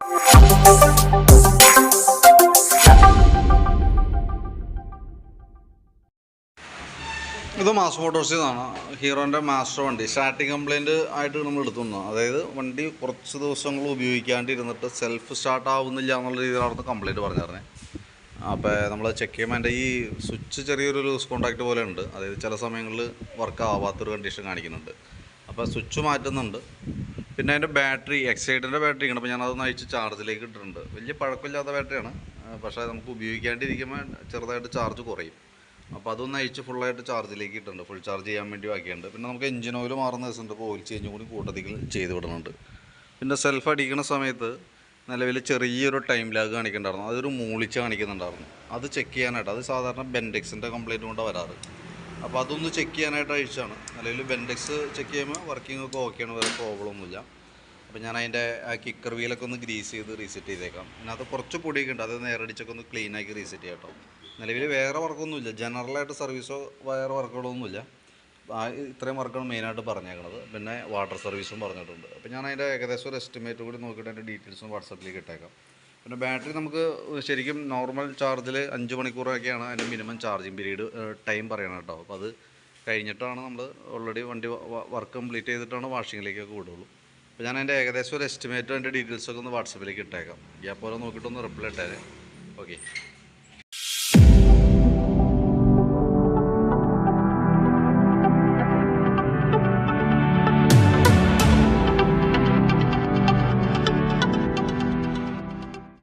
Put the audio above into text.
ഇത് mass photos നിന്നാണ് ഹീറോന്റെ മാസ്റ്റർ വണ്ടി. സ്റ്റാർട്ടിങ് കംപ്ലയിന്റ് ആയിട്ട് നമ്മൾ എടുത്തുന്നു. അതായത് വണ്ടി കുറച്ച് ദിവസങ്ങൾ ഉപയോഗിക്കാണ്ടിരുന്നിട്ട് സെൽഫ് സ്റ്റാർട്ട് ആവുന്നില്ല എന്നുള്ള രീതിയിലാണ് കംപ്ലയിന്റ് പറഞ്ഞിരുന്നത് അപ്പോൾ നമ്മൾ ചെക്ക് ചെയ്യുമ്പോൾ എന്റെ ഈ സ്വിച്ച് ചെറിയൊരു ലൂസ് കോണ്ടാക്റ്റ് പോലെ ഉണ്ട്. അതായത് ചില സമയങ്ങളിൽ വർക്ക് ആവാത്തൊരു കണ്ടീഷൻ കാണിക്കുന്നുണ്ട്. അപ്പോൾ സ്വിച്ച് മാറ്റുന്നുണ്ട്. പിന്നെ അതിന്റെ ബാറ്ററി എക്സൈഡിന്റെ ബാറ്ററി ഉണ്ട് അപ്പോൾ ഞാനതൊന്ന് അയച്ച് ചാർജിലേക്ക് ഇട്ടിട്ടുണ്ട്. വലിയ പഴക്കമില്ലാത്ത ബാറ്ററിയാണ്. പക്ഷേ നമുക്ക് ഉപയോഗിക്കാണ്ടിരിക്കുമ്പോൾ ചെറുതായിട്ട് ചാർജ് കുറയും. അപ്പോൾ അതൊന്ന് അയച്ച് ഫുള്ളായിട്ട് ചാർജിലേക്ക് ഇട്ടിട്ടുണ്ട്. ഫുൾ ചാർജ് ചെയ്യാൻ വേണ്ടി ബാക്കിയുണ്ട്. പിന്നെ നമുക്ക് എഞ്ചിൻ ഓയിൽ മാറുന്ന ദിവസമുണ്ട്. അപ്പോൾ ഓയിൽ ചേഞ്ചും കൂടി കൂട്ടത്തിൽ ചെയ്ത് വിടുന്നുണ്ട്. പിന്നെ സെൽഫ് അടിക്കുന്ന സമയത്ത് നിലവിൽ ചെറിയൊരു ടൈം ലാഗ് കാണിക്കുന്നുണ്ടായിരുന്നു. അതൊരു മൂളിച്ച് കാണിക്കുന്നുണ്ടായിരുന്നു. അത് ചെക്ക് ചെയ്യാനായിട്ട്. അത് സാധാരണ ബെൻഡെക്സിന്റെ കംപ്ലൈന്റ് കൊണ്ട് വരാറ്. അപ്പോൾ അതൊന്ന് ചെക്ക് ചെയ്യാനായിട്ട് അയച്ചാണ് അല്ലെങ്കിൽ ബെൻഡെക്സ് ചെക്ക് ചെയ്യുമ്പോൾ വർക്കിംഗ് ഒക്കെ ഓക്കെയാണ് വേറെ പ്രോബ്ലം ഒന്നുമില്ല. അപ്പോൾ ഞാൻ അതിന്റെ കിക്കർ വീലൊക്കെ ഒന്ന് ഗ്രീസ് ചെയ്ത് റീസെറ്റ് ചെയ്തേക്കാം. അതിനകത്ത് അത് കുറച്ച് പൊടിയൊക്കെ ഉണ്ട് അത് നേരടിച്ചൊക്കെ ഒന്ന് ക്ലീൻ ആക്കി റീസെറ്റ് ചെയ്യാം കേട്ടോ. നിലവിൽ വേറെ വർക്കൊന്നുമില്ല ജനറലായിട്ട് സർവീസോ വേറെ വർക്കുകളൊന്നുമില്ല ഇത്രയും വർക്കാണ് മെയിനായിട്ട് പറഞ്ഞേക്കണത്. പിന്നെ വാട്ടർ സർവീസും പറഞ്ഞിട്ടുണ്ട്. അപ്പോൾ ഞാൻ അതിന്റെ ഏകദേശം ഒരു എസ്റ്റിമേറ്റ് കൂടി നോക്കിയിട്ട് അതിന്റെ ഡീറ്റെയിൽസും വാട്സപ്പിലേക്ക് ഇട്ടേക്കാം. പിന്നെ ബാറ്ററി നമുക്ക് ശരിക്കും നോർമൽ ചാർജിൽ അഞ്ച് മണിക്കൂറൊക്കെയാണ് അതിന്റെ മിനിമം ചാർജിങ് പീരീഡ് ടൈം പറയണം കേട്ടോ. അപ്പോൾ അത് കഴിഞ്ഞിട്ടാണ് നമ്മൾ ഓൾറെഡി വണ്ടി വർക്ക് കംപ്ലീറ്റ് ചെയ്തിട്ടാണ് വാഷിങ്ങിലേക്കൊക്കെ വിടുള്ളൂ. അപ്പോൾ ഞാൻ അതിന്റെ ഏകദേശം ഒരു എസ്റ്റിമേറ്റും അതിന്റെ ഡീറ്റെയിൽസൊക്കെ ഒന്ന് വാട്സപ്പിലേക്ക് ഇട്ടേക്കാം. ഈ അപ്പോൾ നോക്കിയിട്ടൊന്ന് റിപ്ലൈ ഇട്ടേരെ. ഓക്കെ